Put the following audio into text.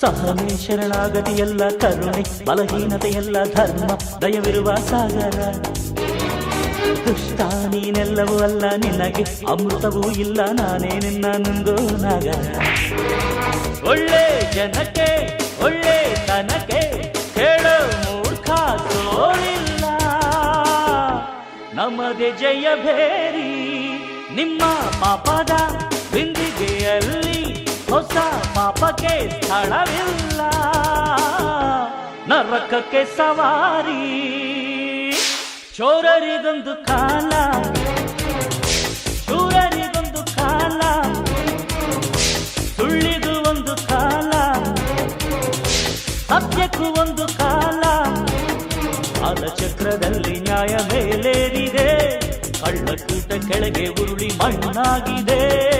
ಸಹನೆ ಶರಣಾಗತಿಯೆಲ್ಲ ಕರುಣೆ, ಬಲಹೀನತೆಯೆಲ್ಲ ಧರ್ಮ, ದಯವಿರುವ ಸಾಗರ. ದುಷ್ಟ ನೀನೆಲ್ಲವೂ ಅಲ್ಲ ನಿನಗೆ, ಅಮೃತವೂ ಇಲ್ಲ ನಾನೇ ನಿನ್ನ ನಂದು ನಾಗರ. ಒಳ್ಳೆ ಜನಕ್ಕೆ, ಒಳ್ಳೆ ತನಕ್ಕೆ ಹೇಳೋ ಮೂರ್ಖ ತೋಳಿಲ್ಲ ನಮದೆ ಜಯ ಬೇರಿ ನಿಮ್ಮ ಪಾಪದ ಬಿಂದಿಗೆಯಲ್ಲಿ ಹೊಸ ಪಾಪಕ್ಕೆ ಸ್ಥಳವಿಲ್ಲ. ನರಕಕ್ಕೆ ಸವಾರಿ. ಚೋರರಿಗೊಂದು ಕಾಲ. ಶೂರರಿಗೊಂದು ಕಾಲ. ಸುಳ್ಳಿದು ಒಂದು ಕಾಲ. ಸತ್ಯಕ್ಕೂ ಒಂದು ಕಾಲ. ಚಕ್ರದಲ್ಲಿ ನ್ಯಾಯ ಮೇಲೇರಿದೆ. ಕಳ್ಳಕೂಟ ಕೆಳಗೆ ಉರುಳಿ ಮಣ್ಣಾಗಿದೆ.